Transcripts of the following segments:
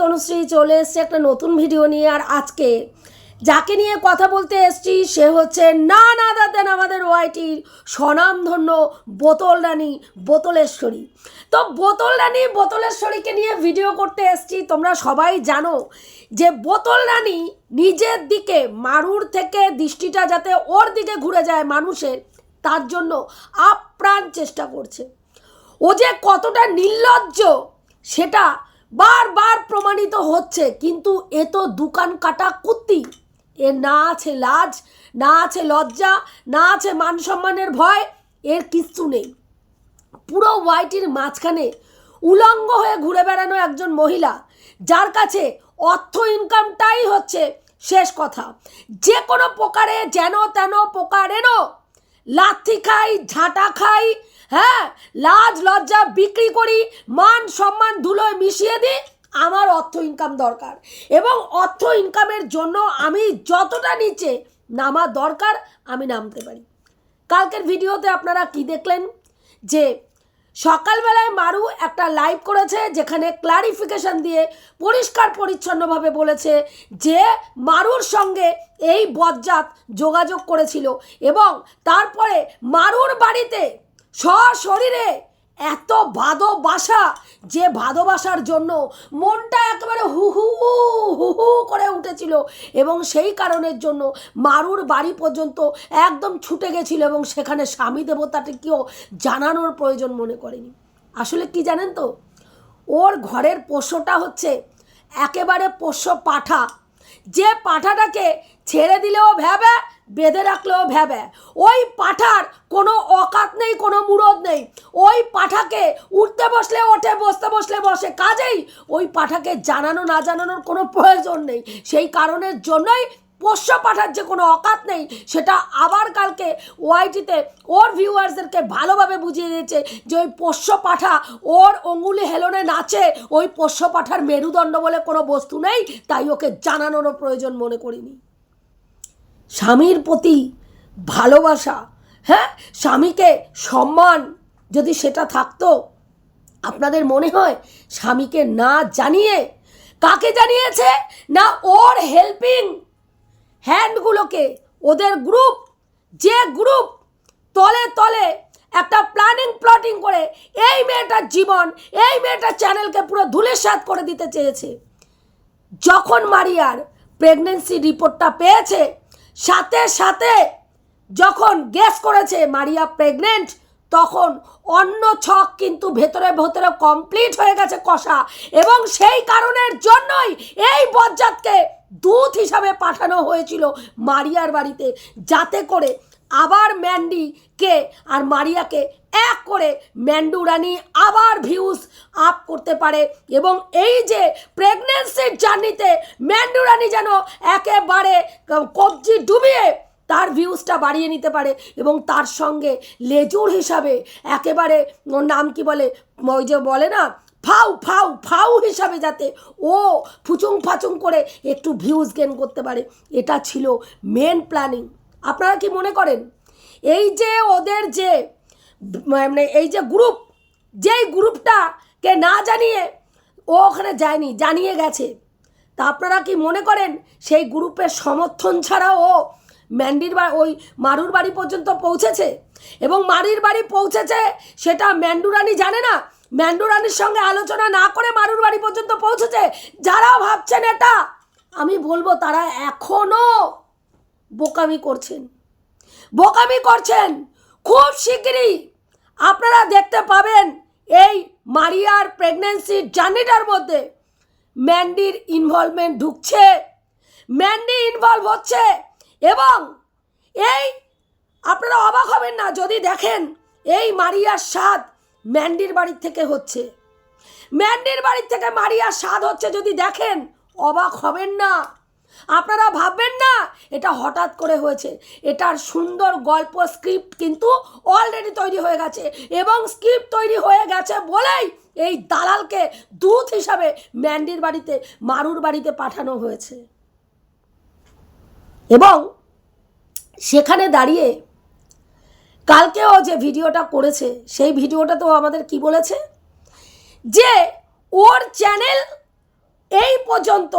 তনুশ্রী চলে এসছে একটা নতুন ভিডিও নিয়ে, আর আজকে যাকে নিয়ে কথা বলতে এসছি, সে হচ্ছে না না দাদেন আমাদের ওয়াইটির স্বনামধন্য বোতল রানী বোতলেশ্বরী। তো বোতল রানী বোতলেশ্বরীকে নিয়ে ভিডিও করতে এসছি, তোমরা সবাই জানো যে বোতল রানী নিজের দিকে মারুর থেকে দৃষ্টিটা যাতে ওর দিকে ঘুরে যায় মানুষের, তার জন্য আপ্রাণ চেষ্টা করছে। ও যে কতটা নির্লজ্জ, সেটা বারবার প্রমাণিত হচ্ছে, কিন্তু এ তো দোকান কাটা কুত্তি। এর না আছে লাজ, না আছে লজ্জা, না আছে মান সম্মানের ভয়, এর কিচ্ছু নেই। পুরো ওয়াইটির মাঝখানে উলঙ্গ হয়ে ঘুরে বেড়ানো একজন মহিলা, যার কাছে অর্থ ইনকামটাই হচ্ছে শেষ কথা। যে কোনো প্রকারে যেন তেন প্রকারেনও। লাথি খাই, ঝাঁটা খাই হ্যাঁ লাজ, লজ্জা, বিক্রি করি, মান, সম্মান, ধুলোয় মিশিয়ে দিই, আমার অর্থ ইনকাম দরকার। এবং অর্থ ইনকামের জন্য আমি যতটা নিচে নামা দরকার, আমি নামতে পারি। কালকের ভিডিওতে আপনারা কি দেখলেন? যে সকালবেলায় মারু একটা লাইভ করেছে, যেখানে ক্লারিফিকেশন দিয়ে পরিষ্কার পরিচ্ছন্নভাবে বলেছে যে মারুর সঙ্গে এই বজ্জাত যোগাযোগ করেছিল এবং তারপরে মারুর বাড়িতে সশরীরে এত ভাদবাসা যে ভাদবাসার জন্য মনটা একেবারে হু হু হু হু করে উঠেছিল এবং সেই কারণের জন্য মারুর বাড়ি পর্যন্ত একদম ছুটে গেছিল এবং সেখানে স্বামী দেবতাটিকেও জানানোর প্রয়োজন মনে করেনি। আসলে কি জানেন তো? ওর ঘরের পোষ্যটা হচ্ছে একেবারে পোষ্য পাঠা। যে পাঠাটাকে ছেড়ে দিলেও ভ্যাবে বেঁধে রাখলেও ভ্যাবে ওই পাঠার কোনো অকাত নেই, কোনো মুরদ নেই। ওই পাঠাকে উঠতে বসলে ওঠে, বসতে বসলে বসে। কাজেই ওই পাঠাকে জানানো, না জানানোর কোনো প্রয়োজন নেই। সেই কারণের জন্যই পোষ্য পাঠার যে কোনো অকাত নেই, সেটা আবার কালকে ওয়াইটিতে ওর ভিউয়ার্সদেরকে ভালোভাবে বুঝিয়ে দিয়েছে যে ওই পোষ্য পাঠা ওর অঙ্গুলি হেলনে নাচে, ওই পোষ্য পাঠার মেরুদণ্ড বলে কোনো বস্তু নেই, তাই ওকে জানানোরও প্রয়োজন মনে করিনি। স্বামীর প্রতি ভালোবাসা হ্যাঁ? স্বামীকে সম্মান যদি সেটা থাকতো, আপনাদের মনে হয় স্বামীকে না জানিয়ে, কাকে জানিয়েছে? না ওর হেল্পিং হ্যান্ডগুলোকে ওদের গ্রুপ যে গ্রুপ তলে তলে একটা প্ল্যানিং প্লটিং করে এই মেয়েটার জীবন, এই মেয়েটার চ্যানেলকে পুরো ধুলিসাৎ করে দিতে চেয়েছে। যখন মারিয়ার প্রেগনেন্সি রিপোর্টটা পেয়েছে সাথে সাথে যখন গ্যাস করেছে মারিয়া প্রেগনেন্ট তখন অন্য ছক কিন্তু ভেতরে ভেতরে কমপ্লিট হয়ে গেছে কষা। এবং সেই কারণের জন্যই এই বজ্জাতকে দূত হিসাবে পাঠানো হয়েছিল মারিয়ার বাড়িতে, যাতে করে আবার ম্যান্ডিকে আর মারিয়াকে এক করে ম্যান্ডু রানী আবার ভিউজ আপ করতে পারে এবং এই যে প্রেগনেন্সির জার্নিতে ম্যান্ডু রানী যেন একেবারে কবজি ডুবিয়ে তার ভিউজটা বাড়িয়ে নিতে পারে এবং তার সঙ্গে লেজুর হিসাবে একেবারে ওর নাম কি বলে, ওই যে বলে না, ফাউ ফাউ ফাউ হিসাবে যাতে ও ফুচুং ফাচুং করে একটু ভিউজ গেন করতে পারে। এটা ছিল মেন প্ল্যানিং আপনারা কি মনে করেন? এই যে ওদের যে মানে এই যে গ্রুপ যেই গ্রুপটাকে না জানিয়ে ও ওখানে যায়নি, জানিয়ে গেছে, তা আপনারা কি মনে করেন সেই গ্রুপের সমর্থন ছাড়া ও ম্যান্ডির বা, ওই মারুর বাড়ি পর্যন্ত পৌঁছেছে? এবং মারির বাড়ি পৌঁছেছে সেটা ম্যান্ডুরানি জানে না? ম্যান্ডুরানির সঙ্গে আলোচনা না করে মারুর বাড়ি পর্যন্ত পৌঁছেছে? যারা ভাবছেন এটা, আমি বলব তারা এখনও বোকামি করছেন। বোকামি করছেন খুব শিগগিরই। আপনারা দেখতে পাবেন এই মারিয়ার প্রেগনেন্সির জার্নিটার মধ্যে ম্যান্ডির ইনভলভমেন্ট ঢুকছে। ম্যান্ডি ইনভলভ হচ্ছে এবং এই আপনারা অবাক হবেন না যদি দেখেন এই মারিয়ার স্বাদ ম্যান্ডির বাড়ির থেকে হচ্ছে। ম্যান্ডির বাড়ির থেকে মারিয়ার স্বাদ হচ্ছে যদি দেখেন, অবাক হবেন না। আপনারা ভাববেন না, এটা হঠাৎ করে হয়েছে। এটার সুন্দর গল্প স্ক্রিপ্ট কিন্তু অলরেডি তৈরি হয়ে গেছে এবং স্ক্রিপ্ট তৈরি হয়ে গেছে বলেই এই দালালকে দূত হিসাবে ম্যান্ডির বাড়িতে, মারুর বাড়িতে পাঠানো হয়েছে। এবং সেখানে দাঁড়িয়ে কালকেও যে ভিডিওটা করেছে, সেই ভিডিওটা তো আমাদের কি বলেছে? যে ওর চ্যানেল এই পর্যন্ত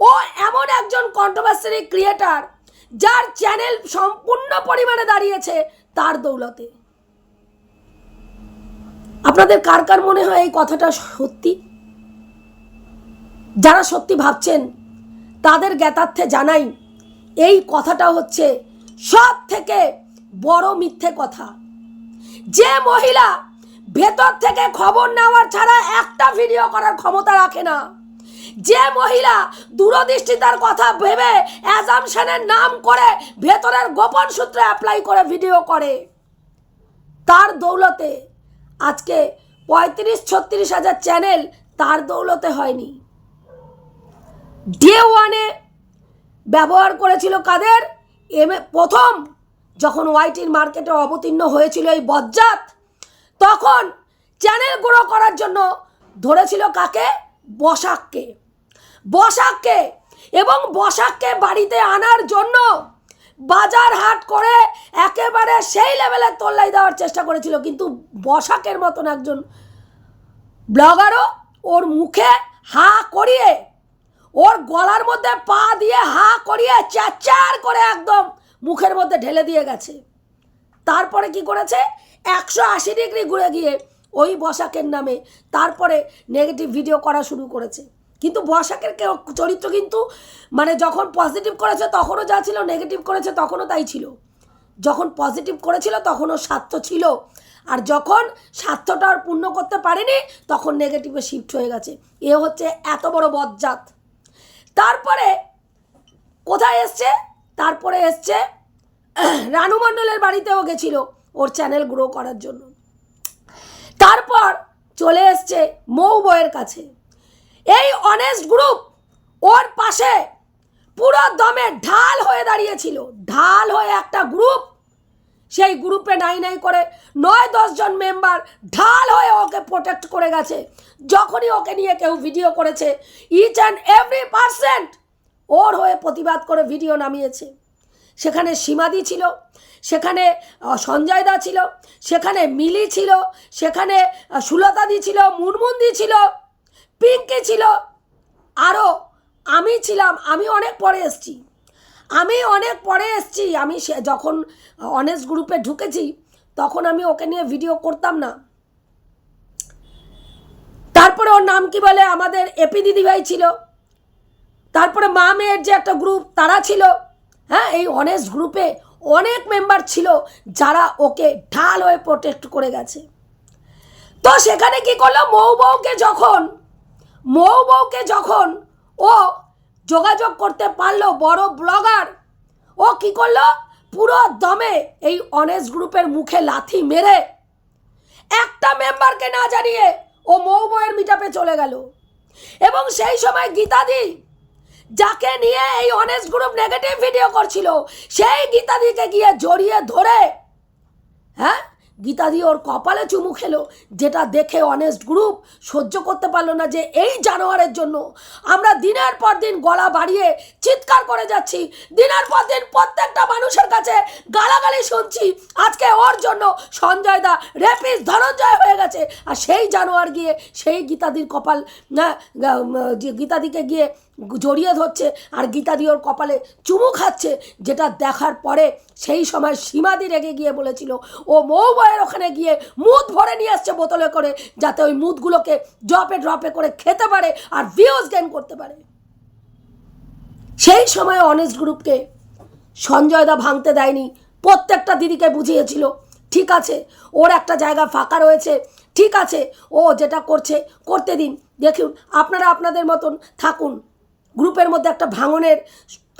ও এমন একজন কন্ট্রোভার্সারি ক্রিয়েটার যার চ্যানেল সম্পূর্ণ পরিমাণে দাঁড়িয়েছে তার দৌলতে। আপনাদের কার কার মনে হয় এই কথাটা সত্যি? যারা সত্যি ভাবছেন, তাদের জ্ঞাতার্থে জানাই, এই কথাটা হচ্ছে সব থেকে বড় মিথ্যে কথা। যে মহিলা ভেতর থেকে খবর নেওয়ার ছাড়া একটা ভিডিও করার ক্ষমতা রাখে না। যে মহিলা দূরদৃষ্টিতার কথা ভেবে অ্যাজামশনের নাম করে ভেতরের গোপন সূত্রে অ্যাপ্লাই করে ভিডিও করে। তার দৌলতে আজকে পঁয়ত্রিশ ছত্রিশ হাজার চ্যানেল তার দৌলতে হয়নি। ডে ওয়ানে ব্যবহার করেছিল কাদের? এম প্রথম যখন ওয়াইটির মার্কেটে অবতীর্ণ হয়েছিল এই বজ্জাত, তখন চ্যানেল গ্রো করার জন্য ধরেছিল কাকে? বসাককে বসাককে এবং বসাককে বাড়িতে আনার জন্য বাজার হাট করে একেবারে সেই লেভেলের তোল্লাই দেওয়ার চেষ্টা করেছিল। কিন্তু বসাকের মতন একজন ব্লগারও ওর মুখে হা করিয়ে, ওর গলার মধ্যে পা দিয়ে হা করিয়ে চ্যাচার করে একদম মুখের মধ্যে ঢেলে দিয়ে গেছে। তারপরে কি করেছে? একশো আশি ডিগ্রি ঘুরে গিয়ে ওই বসাকের নামে তারপরে নেগেটিভ ভিডিও করা শুরু করেছে। কিন্তু বসাকের কেউ চরিত্র কিন্তু মানে যখন পজিটিভ করেছে তখনও যা ছিল নেগেটিভ করেছে তখনও তাই ছিল। যখন পজিটিভ করেছিল তখনও স্বার্থ ছিল। আর যখন স্বার্থটা আর পূর্ণ করতে পারেনি তখন নেগেটিভে শিফট হয়ে গেছে। এ হচ্ছে এত বড় বজ্জাত তারপরে কোথায় এসছে? তারপরে এসছে রানু মণ্ডলের বাড়িতেও গেছিল ওর চ্যানেল গ্রো করার জন্য। তারপর চলে এসছে মৌ বইয়ের কাছে। এই অনেস্ট গ্রুপ ওর পাশে পুরো দমে ঢাল হয়ে দাঁড়িয়েছিল। ঢাল হয়ে একটা গ্রুপ সেই গ্রুপে নাই নাই করে নয় দশজন মেম্বার ঢাল হয়ে ওকে প্রোটেক্ট করে গেছে। যখনই ওকে নিয়ে কেউ ভিডিও করেছে ইচ অ্যান্ড এভরি পার্সেন্ট ওর হয়ে প্রতিবাদ করে ভিডিও নামিয়েছে। সেখানে সীমাদি ছিল, সেখানে সঞ্জয় দা ছিল, সেখানে মিলি ছিল, সেখানে সুলতাদি ছিল মুনমুন্দি ছিল, পিঙ্কি ছিল আরও আমি ছিলাম, আমি অনেক পরে এসছি। আমি অনেক পরে এসছি, আমি সে, যখন অনেস্ট গ্রুপে ঢুকেছি, তখন আমি ওকে নিয়ে ভিডিও করতাম না। তারপরে ওর নাম কি বলে? আমাদের এপি দিদিভাই ছিল। তারপরে মা মেয়ের যে একটা গ্রুপ তারা ছিল। হ্যাঁ এই অনেস্ট গ্রুপে অনেক মেম্বার ছিল যারা ওকে ঢাল হয়ে প্রোটেক্ট করে গেছে। তো সেখানে কি করল? মৌ বউকে যখন, মৌ বউকে যখন ও যোগাযোগ করতে পারল বড় ব্লগার ও কি করল? পুরো দমে এই অনেস্ট গ্রুপের মুখে লাথি মেরে একটা মেম্বারকে না জানিয়ে ও মৌ বউয়ের মিটাপে চলে গেল। এবং সেই সময় গীতাদি যাকে নিয়ে এই অনেস্ট গ্রুপ নেগেটিভ ভিডিও করছিল, সেই গীতাদিকে গিয়ে জড়িয়ে ধরে। হ্যাঁ? গীতাদি ওর কপালে চুমু খেলো, যেটা দেখে অনেস্ট গ্রুপ সহ্য করতে পারল না যে এই জানোয়ারের জন্য। আমরা দিনের পর দিন গলা বাড়িয়ে চিৎকার করে যাচ্ছি, দিনের পর দিন প্রত্যেকটা মানুষের কাছে গালাগালি শুনছি। আজকে ওর জন্য সঞ্জয় দা রেপিস ধনঞ্জয় হয়ে গেছে। আর সেই জানোয়ার গিয়ে, সেই গীতাদির কপাল না যে গীতাদিকে গিয়ে জড়িয়ে ধরছে আর গীতাদি ওর কপালে চুমু খাচ্ছে, যেটা দেখার পরে সেই সময় সীমাদি রেগে গিয়ে বলেছিল, ও মৌ বয়ের ওখানে গিয়ে মুদ ভরে নিয়ে আসছে বোতলে করে, যাতে ওই মুদগুলোকে ড্রপে ড্রপে করে খেতে পারে আর ভিউজ গেন করতে পারে। সেই সময় অনেস্ট গ্রুপকে সঞ্জয়দা ভাঙতে দেয়নি, প্রত্যেকটা দিদিকে বুঝিয়েছিল, ঠিক আছে, ওর একটা জায়গা ফাঁকা রয়েছে, ঠিক আছে, ও যেটা করছে, করতে দিন। দেখুন, আপনারা আপনাদের মতন থাকুন গ্রুপের মধ্যে একটা ভাঙনের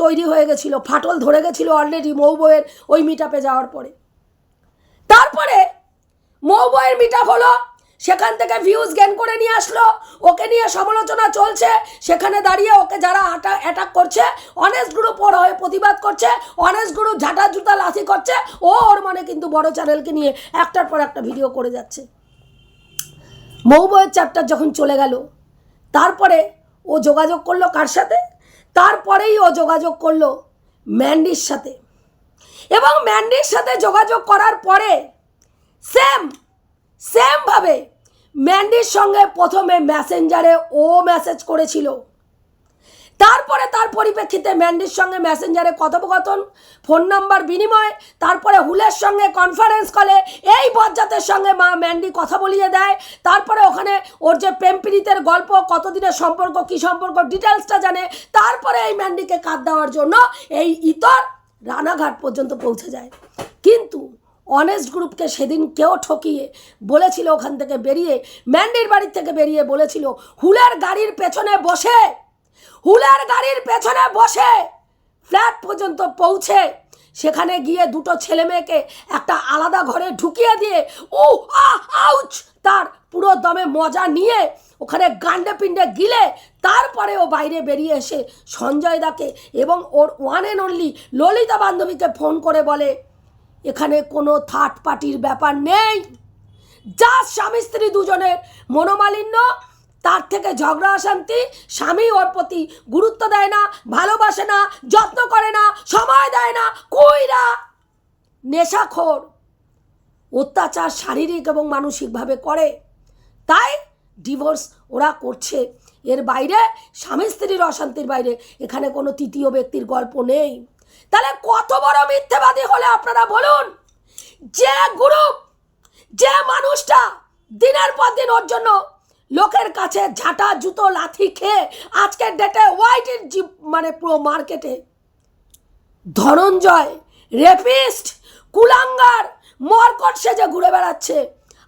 তৈরি হয়ে গেছিল, ফাটল ধরে গেছিল অলরেডি মৌ বইয়ের ওই মিটাপে যাওয়ার পরে। তারপরে মৌ বইয়ের মিটাপ হলো, সেখান থেকে ভিউজ গেন করে নিয়ে আসলো, ওকে নিয়ে সমালোচনা চলছে, সেখানে দাঁড়িয়ে ওকে যারা আটা অ্যাটাক করছে অনেস্ট গ্রুপ ওর হয়ে প্রতিবাদ করছে অনেস্ট গ্রুপ ঝাঁটা জুতা লাথি করছে, ও ওর মানে কিন্তু বড় চ্যানেলকে নিয়ে একটার পর একটা ভিডিও করে যাচ্ছে। মৌ বইয়ের চ্যাপ্টার যখন চলে গেল, তারপরে ও যোগাযোগ করল কার সাথে? তারপরেই ও যোগাযোগ করল ম্যান্ডির সাথে। এবং ম্যান্ডির সাথে যোগাযোগ করার পরে সেম সেমভাবে ম্যান্ডির সঙ্গে প্রথমে ম্যাসেঞ্জারে ও মেসেজ করেছিল। তারপরে তার পরিপ্রেক্ষিতে ম্যান্ডির সঙ্গে মেসেঞ্জারে কথোপকথন, ফোন নাম্বার বিনিময়, তারপরে হুলের সঙ্গে কনফারেন্স কলে এই বজ্জাতের সঙ্গে মা ম্যান্ডি কথা বলিয়ে দেয়। তারপরে ওখানে ওর যে প্রেম পীড়িতের গল্প, কতদিনের সম্পর্ক, কী সম্পর্ক ডিটেলসটা জানে। তারপরে এই ম্যান্ডিকে কাঁদ দেওয়ার জন্য এই ইতর রানাঘাট পর্যন্ত পৌঁছে যায়। কিন্তু অনেস্ট গ্রুপকে সেদিন কেউ ঠকিয়ে বলেছিল ওখান থেকে বেরিয়ে, ম্যান্ডির বাড়ির থেকে বেরিয়ে বলেছিল, হুলের গাড়ির পেছনে বসে হুলের গাড়ির পেছনে বসে ফ্ল্যাট পর্যন্ত পৌঁছে সেখানে গিয়ে দুটো ছেলে মেয়েকে একটা আলাদা ঘরে ঢুকিয়ে দিয়ে, ও আউচ, তার পুরো দমে মজা নিয়ে ওখানে গান্ডে পিণ্ডে গিলে তারপরে ও বাইরে বেরিয়ে এসে সঞ্জয় দাকে এবং ওর ওয়ান অ্যান্ড অনলি ললিতা বান্ধবীকে ফোন করে বলে, এখানে কোনো থার্ড পার্টির ব্যাপার নেই। যা স্বামী স্ত্রী দুজনের মনোমালিন্য তার থেকে ঝগড়া অশান্তি স্বামী ওর প্রতি গুরুত্ব দেয় না, ভালোবাসে না, যত্ন করে না, সময় দেয় না, কইরা নেশাখোর, অত্যাচার শারীরিক এবং মানসিকভাবে করে। তাই ডিভোর্স ওরা করছে। এর বাইরে স্বামী স্ত্রীর অশান্তির বাইরে এখানে কোনো তৃতীয় ব্যক্তির গল্প নেই। তাহলে কত বড় মিথ্যেবাদী হলে আপনারা বলুন? যে গ্রুপ, যে মানুষটা দিনের পর দিন ওর জন্য লোকের কাছে ঝাঁটা, জুতো, লাথি খেয়ে আজকের ডেটে হোয়াইটের জি মানে পুরো মার্কেটে ধনঞ্জয় রেপিস্ট কুলাঙ্গার, মরকট সেজে ঘুরে বেড়াচ্ছে।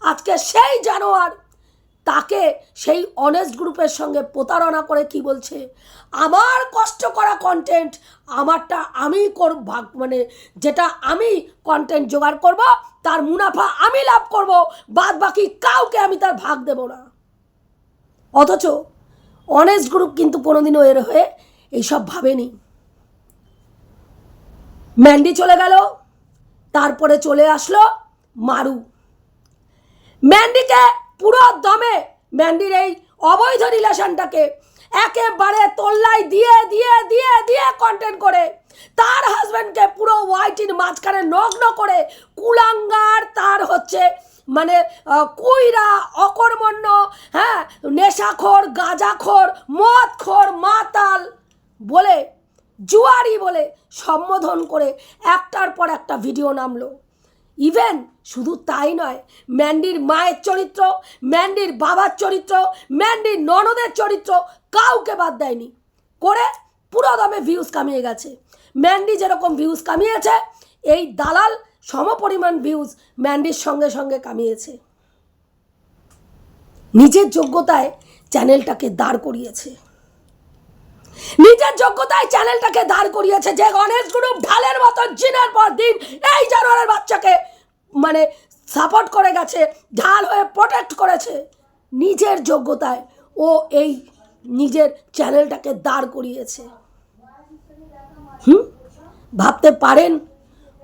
আজকে সেই জানোয়ার তাকে সেই অনেস্ট গ্রুপের সঙ্গে প্রতারণা করে কি বলছে? আমার কষ্ট করা কন্টেন্ট আমারটা আমি কর, ভাগ মানে যেটা আমি কন্টেন্ট জোগাড় করব, তার মুনাফা আমি লাভ করব বাদ বাকি কাউকে আমি তার ভাগ দেব না। অথচ অনেস্ট গ্রুপ কিন্তু কোনোদিনও এর হয়ে এইসব ভাবেনি। ম্যান্ডি চলে গেল, তারপরে চলে আসলো মারু। ম্যান্ডিকে পুরো দমে ম্যান্ডির এই অবৈধ রিলেশনটাকে একেবারে তোল্লাই দিয়ে দিয়ে দিয়ে দিয়ে কন্টেন্ট করে, তার হাজব্যান্ডকে পুরো ওয়াইটির মাঝখানে নগ্ন করে কুলাঙ্গার তার হচ্ছে মানে কুইরা অকর্মণ্য হ্যাঁ? নেশাখোর, গাঁজাখোর, মদখোর, মাতাল বলে, জুয়ারি বলে সম্বোধন করে একটার পর একটা ভিডিও নামলো। ইভেন শুধু তাই নয়, ম্যান্ডির মায়ের চরিত্র, ম্যান্ডির বাবার চরিত্র, ম্যান্ডির ননদের চরিত্র কাউকে বাদ দেয়নি। করে পুরো দমে ভিউজ কামিয়ে গেছে। ম্যান্ডি যেরকম ভিউজ কামিয়েছে, এই দালাল সমপরিমাণ ভিউজ ম্যান্ডির সঙ্গে সঙ্গে কামিয়েছে। নিজের যোগ্যতায় চ্যানেলটাকে দাঁড় করিয়েছে। নিজের যোগ্যতায় চ্যানেলটাকে দাঁড় করিয়েছে যে গণেশ গ্রুপ ঢালের মতো দিনের পর দিন এই জানোয়ারের বাচ্চাকে মানে সাপোর্ট করে গেছে, ঢাল হয়ে প্রোটেক্ট করেছে। নিজের যোগ্যতায় ও এই নিজের চ্যানেলটাকে দাঁড় করিয়েছে। হুম? ভাবতে পারেন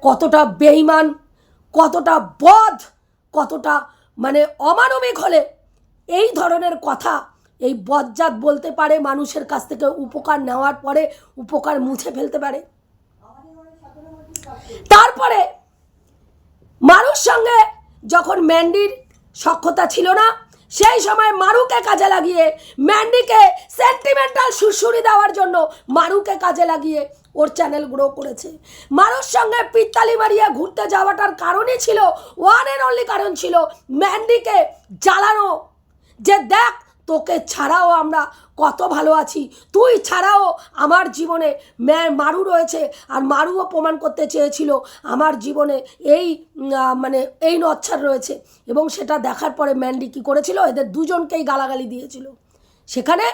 কতটা বেইমান কতটা বধ কতটা মানে অমানবিক হলে এই ধরনের কথা, এই বজ্জাত বলতে পারে মানুষের কাছ থেকে উপকার নেওয়ার পরে উপকার মুছে ফেলতে পারে। তারপরে মানুষ সঙ্গে যখন ম্যান্ডির সক্ষতা ছিল না সেই সময় মারুকে কাজে লাগিয়ে, ম্যান্ডিকে সেন্টিমেন্টাল সুরসুরি দেওয়ার জন্য মারুকে কাজে লাগিয়ে ওর চ্যানেল গ্রো করেছে। মারুর সঙ্গে পিত্তালি মারিয়ে ঘুরতে যাওয়াটার কারণই ছিল ওয়ান অ্যান্ড অনলি কারণ ছিল ম্যান্ডিকে জ্বালানো। যে দেখ তোকে ছাড়াও আমরা কত ভালো আছি। তুই ছাড়াও আমার জীবনে মারু রয়েছে আর মারুও প্রমাণ করতে চেয়েছিল। আমার জীবনে এই মানে এই নচ্ছার রয়েছে এবং সেটা দেখার পরে ম্যান্ডি কী করেছিল? এদের দুজনকেই গালাগালি দিয়েছিল। সেখানে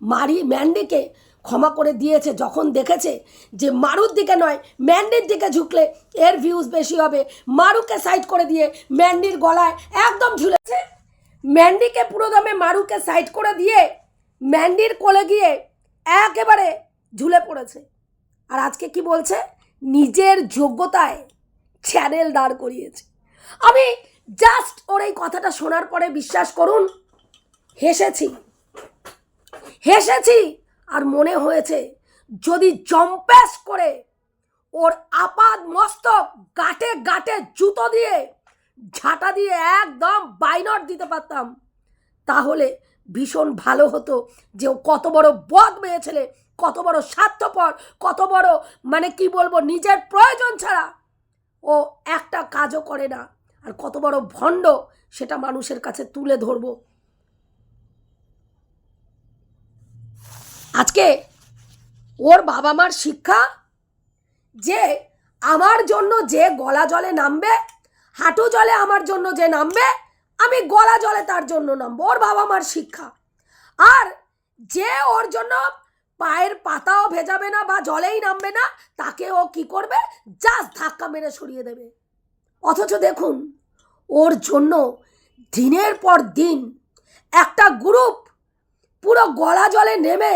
মারি, ম্যান্ডিকে ক্ষমা করে দিয়েছে যখন দেখেছে যে মারুর দিকে নয়, ম্যান্ডির দিকে ঝুঁকলে এর ভিউজ বেশি হবে। মারুকে সাইড করে দিয়ে ম্যান্ডির গলায় একদম ঝুলেছে। ম্যান্ডিকে পুরো দামে মারুকে সাইড করে দিয়ে ম্যান্ডির কোলে গিয়ে একেবারে ঝুলে পড়েছে। আর আজকে কি বলছে? নিজের যোগ্যতায় চ্যানেল দাঁড় করিয়েছে। আমি জাস্ট ওর এই কথাটা শোনার পরে বিশ্বাস করুন, হেসেছি। হেসেছি, আর মনে হয়েছে যদি জম্পেস করে ওর আপাদ মস্তক গাটে গাটে জুতো দিয়ে ঝাঁটা দিয়ে একদম বাইনট দিতে পারতাম। তাহলে ভীষণ ভালো হতো যে ও কত বড় বদ মেয়ে ছেলে, কত বড় স্বার্থপর, কত বড় মানে কি বলব, নিজের প্রয়োজন ছাড়া। ও একটা কাজও করে না, আর কত বড় ভণ্ড সেটা মানুষের কাছে তুলে ধরবো। আজকে ওর বাবা মার শিক্ষা যে আমার জন্য যে গলা জলে নামবে হাঁটু জলে আমার জন্য যে নামবে, আমি গলা জলে তার জন্য নামবো, ওর বাবা মার শিক্ষা। আর যে ওর জন্য পায়ের পাতাও ভেজাবে না বা জলেই নামবে না, তাকে ও কি করবে? জাস্ট ধাক্কা মেরে সরিয়ে দেবে। অথচ দেখুন, ওর জন্য দিনের পর দিন একটা গ্রুপ পুরো গলা জলে নেমে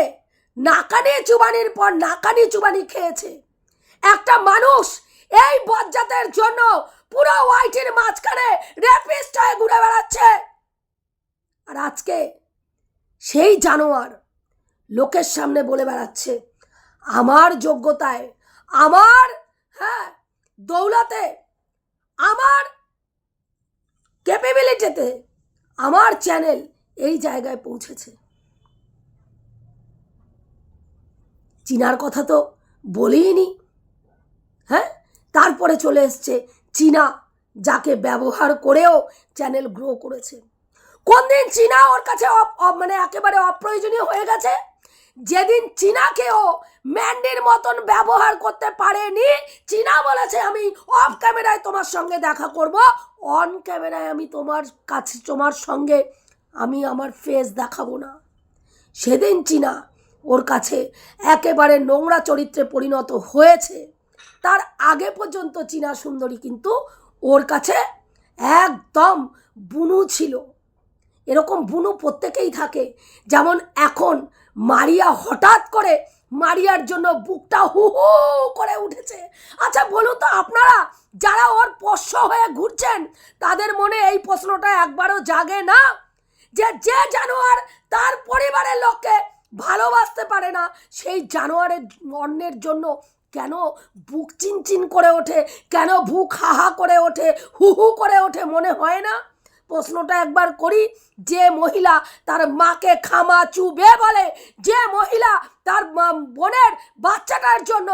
নাকানি চুবানির পর নাকানি চুবানি খেয়েছে। একটা মানুষ এই বজ্জাতের জন্য পুরো হোয়াইটের মাঝখানে রেপিস্ট হয়ে ঘুরে বেড়াচ্ছে। আর আজকে সেই জানোয়ার লোকের সামনে বলে বেড়াচ্ছে, আমার যোগ্যতায়, আমার হ্যাঁ দৌলাতে, আমার ক্যাপেবিলিটিতে আমার চ্যানেল এই জায়গায় পৌঁছেছে। চিনার কথা তো বলিনি হ্যাঁ? তারপরে চলে এসছে চীনা, যাকে ব্যবহার করেও চ্যানেল গ্রো করেছে। কোন দিন চীনা ওর কাছে মানে একেবারে অপ্রয়োজনীয় হয়ে গেছে? যেদিন চীনাকেও ম্যান্ডির মতন ব্যবহার করতে পারেনি, চীনা বলেছে, আমি অফ ক্যামেরায় তোমার সঙ্গে দেখা করব, অন ক্যামেরায় আমি তোমার কাছে, তোমার সঙ্গে আমি আমার ফেস দেখাবো না। সেদিন চীনা ওর কাছে একেবারে নোংরা চরিত্রে পরিণত হয়েছে। তার আগে পর্যন্ত চীনা সুন্দরী কিন্তু ওর কাছে একদম বুনু ছিল। এরকম বুনু প্রত্যেকেই থাকে। যেমন এখন মারিয়া হঠাৎ করে মারিয়ার জন্য বুকটা হু হু করে উঠেছে। আচ্ছা বলুন তো আপনারা যারা ওর পোষ্য হয়ে ঘুরছেন, তাদের মনে এই প্রশ্নটা একবারও জাগে না? যে যে জানোয়ার তার পরিবারের লোককে ভালোবাসতে পারে না, সেই জানোয়ারের অন্যের জন্য কেন বুক চিনচিন করে ওঠে? কেন বুক হাহা করে ওঠে? হু হু করে ওঠে মনে হয় না? প্রশ্নটা একবার করি, যে মহিলা তার মাকে খামা চুবে বলে, যে মহিলা তার বোনের বাচ্চাটার জন্য,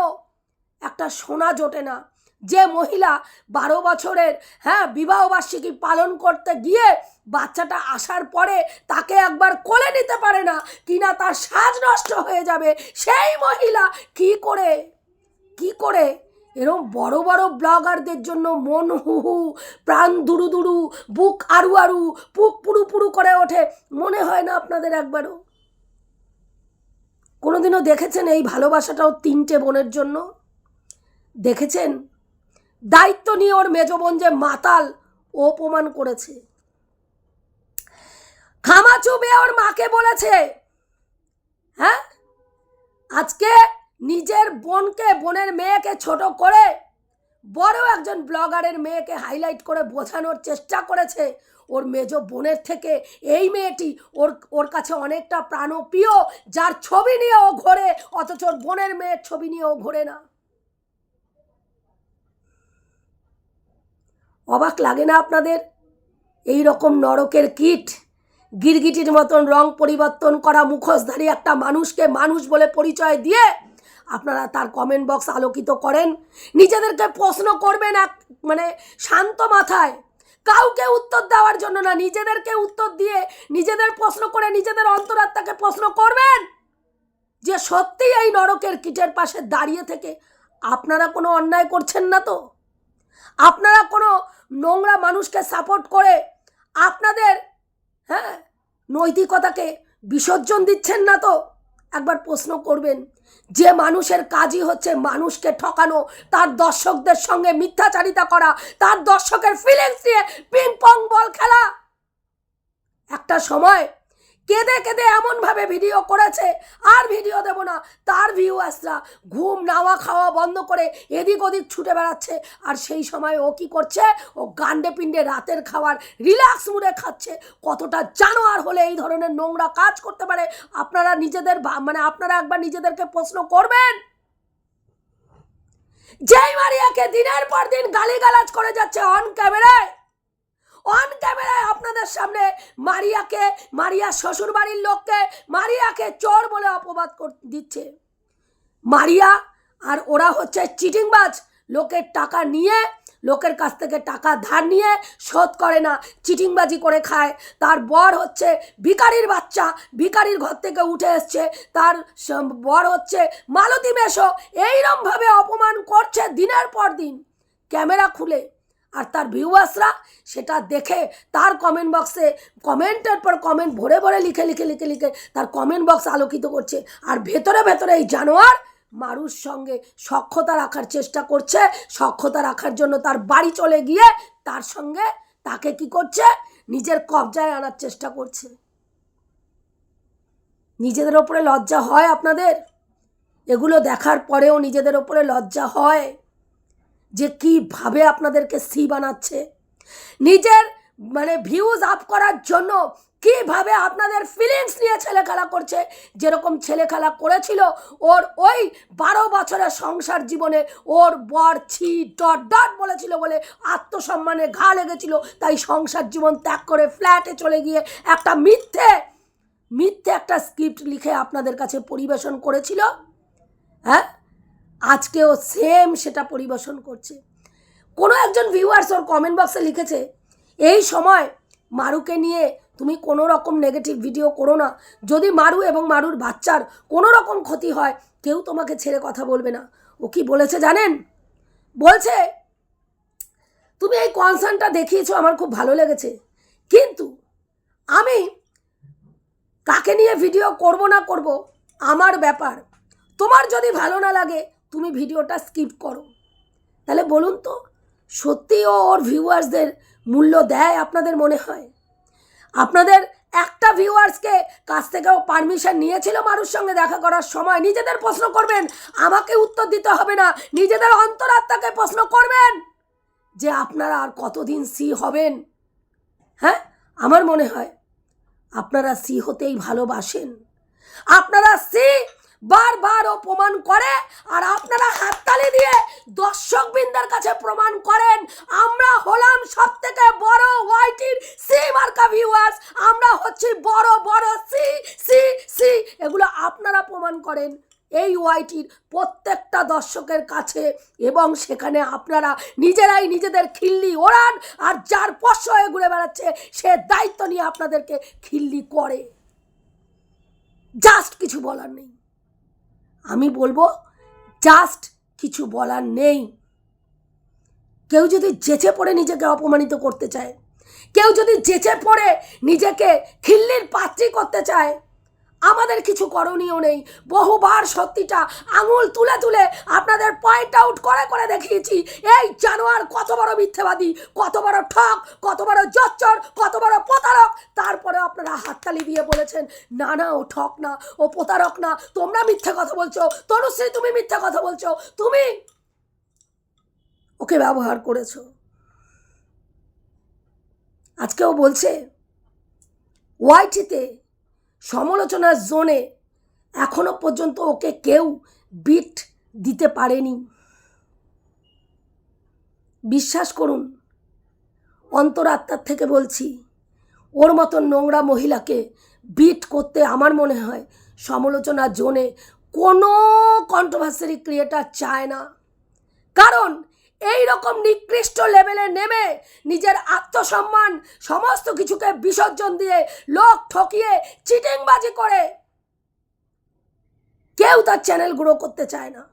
একটা সোনা জোটে না। যে মহিলা বারো বছরের হ্যাঁ বিবাহবার্ষিকী পালন করতে গিয়ে বাচ্চাটা আসার পরে তাকে একবার কোলে নিতে পারে না, কিনা তার সাজ নষ্ট হয়ে যাবে, সেই মহিলা কি করে? কি করে? এরম বড় বড় ব্লগারদের জন্য মন হু হু, প্রাণ দুরু দুরু, বুক আরু আরু, বুক পুরু পুরু করে ওঠে। মনে হয় না আপনাদের একবারও? কোনোদিনও দেখেছেন এই ভালোবাসাটাও তিনটে বোনের জন্য? দেখেছেন? দায়িত্ব নিয়ে ওর মেজ বোন যে মাতাল, ও প্রমাণ করেছে। খামাচুবে ওর মাকে বলেছে হ্যাঁ? আজকে নিজের বোনকে, বোনের মেয়েকে ছোট করে বড় একজন ব্লগারের মেয়েকে হাইলাইট করে বোঝানোর চেষ্টা করেছে। ওর মেজ বোনের থেকে এই মেয়েটি ওর ওর কাছে অনেকটা প্রাণপ্রিয়, যার ছবি নিয়ে ও ঘোরে, অথচ ওর বোনের মেয়ের ছবি নিয়ে ও ঘোরে না। অবাক লাগে না আপনাদের? এই রকম নরকের কিট, গিরগিটির মতন রং পরিবর্তন করা মুখোশধারী একটা মানুষকে মানুষ বলে পরিচয় দিয়ে আপনারা তার কমেন্ট বক্স আলোকিত করেন। নিজেদেরকে প্রশ্ন করবেন এক মানে শান্ত মাথায়। কাউকে উত্তর দেওয়ার জন্য না, নিজেদেরকে উত্তর দিয়ে নিজেদের প্রশ্ন করে নিজেদের অন্তরাত্মাকে প্রশ্ন করবেন। যে সত্যি এই নরকের কিটের পাশে দাঁড়িয়ে থেকে আপনারা কোনো অন্যায় করছেন না তো? আপনারা কোনো নোংরা মানুষকে সাপোর্ট করে আপনাদের হ্যাঁ নৈতিকতাকে বিসর্জন দিচ্ছেন না তো? একবার প্রশ্ন করবেন, যে মানুষের কাজই হচ্ছে মানুষকে ঠকানো, তার দর্শকদের সঙ্গে মিথ্যাচারিতা করা, তার দর্শকের ফিলিংস নিয়ে পিং পং বল খেলা। একটা সময় কেঁদে কেঁদে এমনভাবে ভিডিও করেছে, আর ভিডিও দেবো না। তার ভিউ ভিউয়ার্সরা ঘুম, নাওয়া খাওয়া বন্ধ করে এদিক ওদিক ছুটে বেড়াচ্ছে। আর সেই সময় ও কি করছে? ও গান্ডে পিণ্ডে রাতের খাবার রিল্যাক্স মুডে খাচ্ছে। কতটা জানোয়ার হলে এই ধরনের নোংরা কাজ করতে পারে? আপনারা নিজেদের মানে আপনারা একবার নিজেদেরকে প্রশ্ন করবেন? যেই মারিয়াকে দিনের পর দিন গালিগালাজ করে যাচ্ছে অন ক্যামেরায় অন ক্যামেরায় আপনাদের সামনে মারিয়াকে মারিয়ার শ্বশুর বাড়ির লোককে, মারিয়াকে চোর বলে অপবাদ দিচ্ছে। মারিয়া আর ওরা হচ্ছে চিটিংবাজ। লোকের টাকা নিয়ে, লোকের কাছ থেকে টাকা ধার নিয়ে শোধ করে না, চিটিংবাজি করে খায়। তার বর হচ্ছে ভিকারির বাচ্চা ভিকারির ঘর থেকে উঠে এসছে। তার বর হচ্ছে মালতী মেশো। এইরমভাবে অপমান করছে দিনের পর দিন। ক্যামেরা খুলে। আর তার ভিউয়ার্সরা সেটা দেখে তার কমেন্ট বক্সে কমেন্টের পর কমেন্ট ভরে ভরে লিখে লিখে লিখে লিখে তার কমেন্ট বক্স আলোকিত করছে। আর ভেতরে ভেতরে এই জানোয়ার মারুর সঙ্গে সক্ষতা রাখার চেষ্টা করছে। সক্ষতা রাখার জন্য তার বাড়ি চলে গিয়ে তার সঙ্গে তাকে কি করছে? নিজের কবজায় আনার চেষ্টা করছে। নিজেদের ওপরে লজ্জা হয় আপনাদের? এগুলো দেখার পরেও নিজেদের ওপরে লজ্জা হয়। যে কীভাবে আপনাদেরকে সি বানাচ্ছে। নিজের মানে ভিউজ আপ করার জন্য কীভাবে আপনাদের ফিলিংস নিয়ে ছেলে খেলা করছে। যেরকম ছেলে খেলা করেছিল ওর ওই বারো বছরের সংসার জীবনে ওর বর ছি ডট ডট বলেছিল বলে আত্মসম্মানে ঘা লেগেছিল। তাই সংসার জীবন ত্যাগ করে ফ্ল্যাটে চলে গিয়ে একটা মিথ্যে মিথ্যে একটা স্ক্রিপ্ট লিখে আপনাদের কাছে পরিবেশন করেছিল। হ্যাঁ? আজকেও সেম সেটা পরিবেশন করছে। কোনো একজন ভিউয়ার্স ওর কমেন্ট বক্সে লিখেছে, এই সময় মারুকে নিয়ে তুমি কোনো রকম নেগেটিভ ভিডিও করো না। যদি মারু এবং মারুর বাচ্চার কোনো রকম ক্ষতি হয়, কেউ তোমাকে ছেড়ে কথা বলবে না। ও কি বলেছে জানেন? বলছে, তুমি এই কনসার্নটা দেখিয়েছো, আমার খুব ভালো লেগেছে। কিন্তু আমি কাকে নিয়ে ভিডিও করব না করব, আমার ব্যাপার। তোমার যদি ভালো না লাগে তুমি ভিডিওটা স্কিপ করো। তাহলে বলুন তো সত্যি ও ওর ভিউয়ার্সদের মূল্য দেয় আপনাদের মনে হয়? আপনাদের একটা ভিউয়ার্সকে কাছ থেকেও পারমিশন নিয়েছিল মানুষ সঙ্গে দেখা করার সময়, নিজেদের প্রশ্ন করবেন, আমাকে উত্তর দিতে হবে না, নিজেদের অন্তরাত্মাকে প্রশ্ন করবেন যে আপনারা আর কতদিন সি হবেন? হ্যাঁ? আমার মনে হয় আপনারা সি হতেই ভালোবাসেন। আপনারা সি বারবার ও প্রমাণ করে আর আপনারা হাততালি দিয়ে দর্শকবৃন্দের কাছে প্রমাণ করেন। আমরা হলাম সব থেকে বড় ওয়াইটির সি মার্কা ভিউয়ার্স আমরা হচ্ছি বড় বড় সি সি সি এগুলো আপনারা প্রমাণ করেন এই ওয়াইটির প্রত্যেকটা দর্শকের কাছে এবং সেখানে আপনারা নিজেরাই নিজেদের খিল্লি ওড়ান আর যার পশ্চ হয়ে ঘুরে বেড়াচ্ছে, সে দায়িত্ব নিয়ে আপনাদেরকে খিল্লি করে। জাস্ট কিছু বলার নেই। আমি বলব জাস্ট কিছু বলার নেই। কেউ যদি জেচে পড়ে নিজেকে অপমানিত করতে চায়, কেউ যদি জেচে পড়ে নিজেকে খিল্লির পাত্রী করতে চায় আমাদের কিছু করণীয় নেই। বহুবার সত্যিটা আঙুল তুলে তুলে আপনাদের পয়েন্ট আউট করে করে দেখিয়েছি। এই জানোয়ার কত বড় মিথ্যেবাদী, কত বড় ঠক কত বড় জচ্চর, কত বড় প্রতারক। তারপরে আপনারা হাততালি দিয়ে বলেছেন, না না, ও ঠক না, ও প্রতারক না। তোমরা মিথ্যে কথা বলছো, তনুশ্রী, তুমি মিথ্যে কথা বলছো। তুমি ওকে ব্যবহার করেছ। আজকেও বলছে, ওয়াইটিতে সমালোচনার জোনে এখনও পর্যন্ত ওকে কেউ বিট দিতে পারেনি। বিশ্বাস করুন, অন্তরাত্মার থেকে বলছি, ওর মতন নোংরা মহিলাকে বিট করতে আমার মনে হয় সমালোচনা জোনে কোনো কন্ট্রোভার্সারি ক্রিয়েটার চায় না। কারণ এই রকম নিকৃষ্ট লেভেলে নেমে নিজের আত্মসম্মান, সমস্ত কিছুকে বিসর্জন দিয়ে লোক ঠকিয়ে চিটিংবাজি করে। কেউ তার চ্যানেল গ্রো করতে চায় না।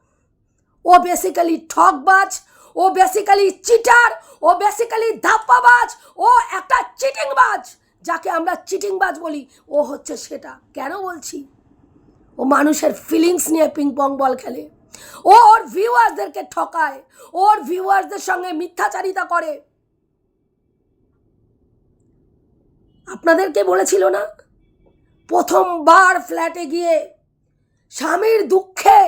ও বেসিক্যালি ঠকবাজ, ও বেসিক্যালি চিটার ও বেসিক্যালি ধাপ্পাবাজ, ও একটা চিটিংবাজ। যাকে আমরা চিটিংবাজ বলি, ও হচ্ছে সেটা। কেন বলছি? ও মানুষের ফিলিংস নিয়ে পিং পং বল খেলে। ও ওর ভিউয়ার্সদেরকে ঠকায় ওর ভিউয়ার্সদের সঙ্গে মিথ্যাচারিতা করে। আপনাদেরকে বলেছিল না? প্রথমবার ফ্ল্যাটে গিয়ে স্বামীর দুঃখে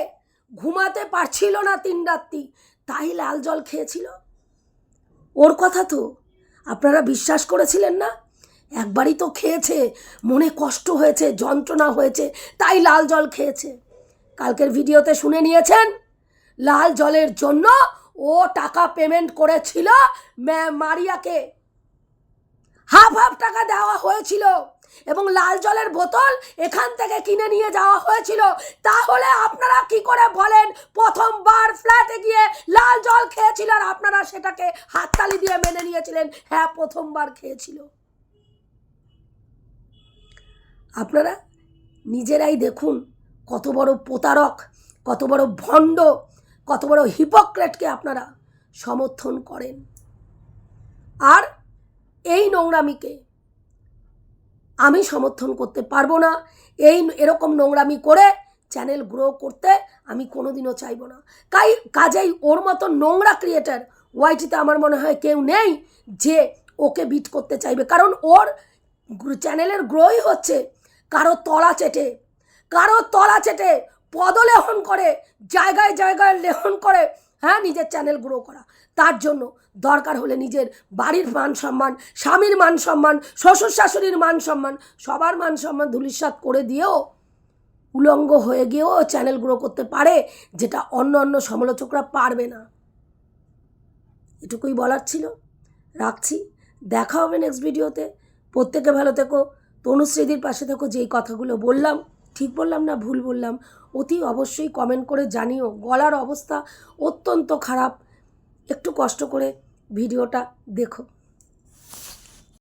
ঘুমাতে পারছিল না তিন রাত্রি। তাই লাল জল খেয়েছিল। ওর কথা তো আপনারা বিশ্বাস করেছিলেন না? একবারই তো খেয়েছে, মনে কষ্ট হয়েছে, যন্ত্রণা হয়েছে, তাই লাল জল খেয়েছে। কালকের ভিডিওতে শুনে নিয়েছেন, লাল জলের জন্য ও টাকা পেমেন্ট করেছিল মারিয়াকে। হাফ হাফ টাকা দেওয়া হয়েছিল এবং লাল জলের বোতল এখান থেকে কিনে নিয়ে যাওয়া হয়েছিল। তাহলে আপনারা কি করে বলেন, প্রথমবার ফ্ল্যাটে গিয়ে লাল জল খেয়েছিল আর আপনারা সেটাকে হাততালি দিয়ে মেনে নিয়েছিলেন? হ্যাঁ প্রথমবার খেয়েছিল। আপনারা নিজেরাই দেখুন কত বড় প্রতারক, কত বড় ভণ্ড, কত বড় হিপোক্রেটকে আপনারা সমর্থন করেন। আর এই নোংরামিকে আমি সমর্থন করতে পারব না। এই এরকম নোংরামি করে চ্যানেল গ্রো করতে আমি কোনোদিনও চাইব না। কাই, কাজেই ওর মতো নোংরা ক্রিয়েটার ওয়াইটিতে আমার মনে হয় কেউ নেই যে ওকে বিট করতে চাইবে। কারণ ওর চ্যানেলের গ্রোই হচ্ছে কারও তলা চেটে কারও তলা চেটে পদলেহন করে, জায়গায় জায়গায় লেহন করে হ্যাঁ নিজের চ্যানেল গ্রো করা। তার জন্য দরকার হলে নিজের বাড়ির মান সম্মান, স্বামীর মান সম্মান, শ্বশুর শাশুড়ির মান সম্মান, সবার মান সম্মান ধুলিস্বাদ করে দিয়েও উলঙ্গ হয়ে গিয়েও চ্যানেল গ্রো করতে পারে, যেটা অন্য অন্য সমালোচকরা পারবে না। এটুকুই বলার ছিল। রাখছি। দেখা হবে নেক্সট ভিডিওতে প্রত্যেকে ভালো থেকো। তনুশ্রীদির পাশে থেকো, যেই কথাগুলো বললাম। ঠিক বললাম না, ভুল বললাম? অতি অবশ্যই কমেন্ট করে জানিও। গলার অবস্থা অত্যন্ত খারাপ। একটু কষ্ট করে ভিডিওটা দেখো।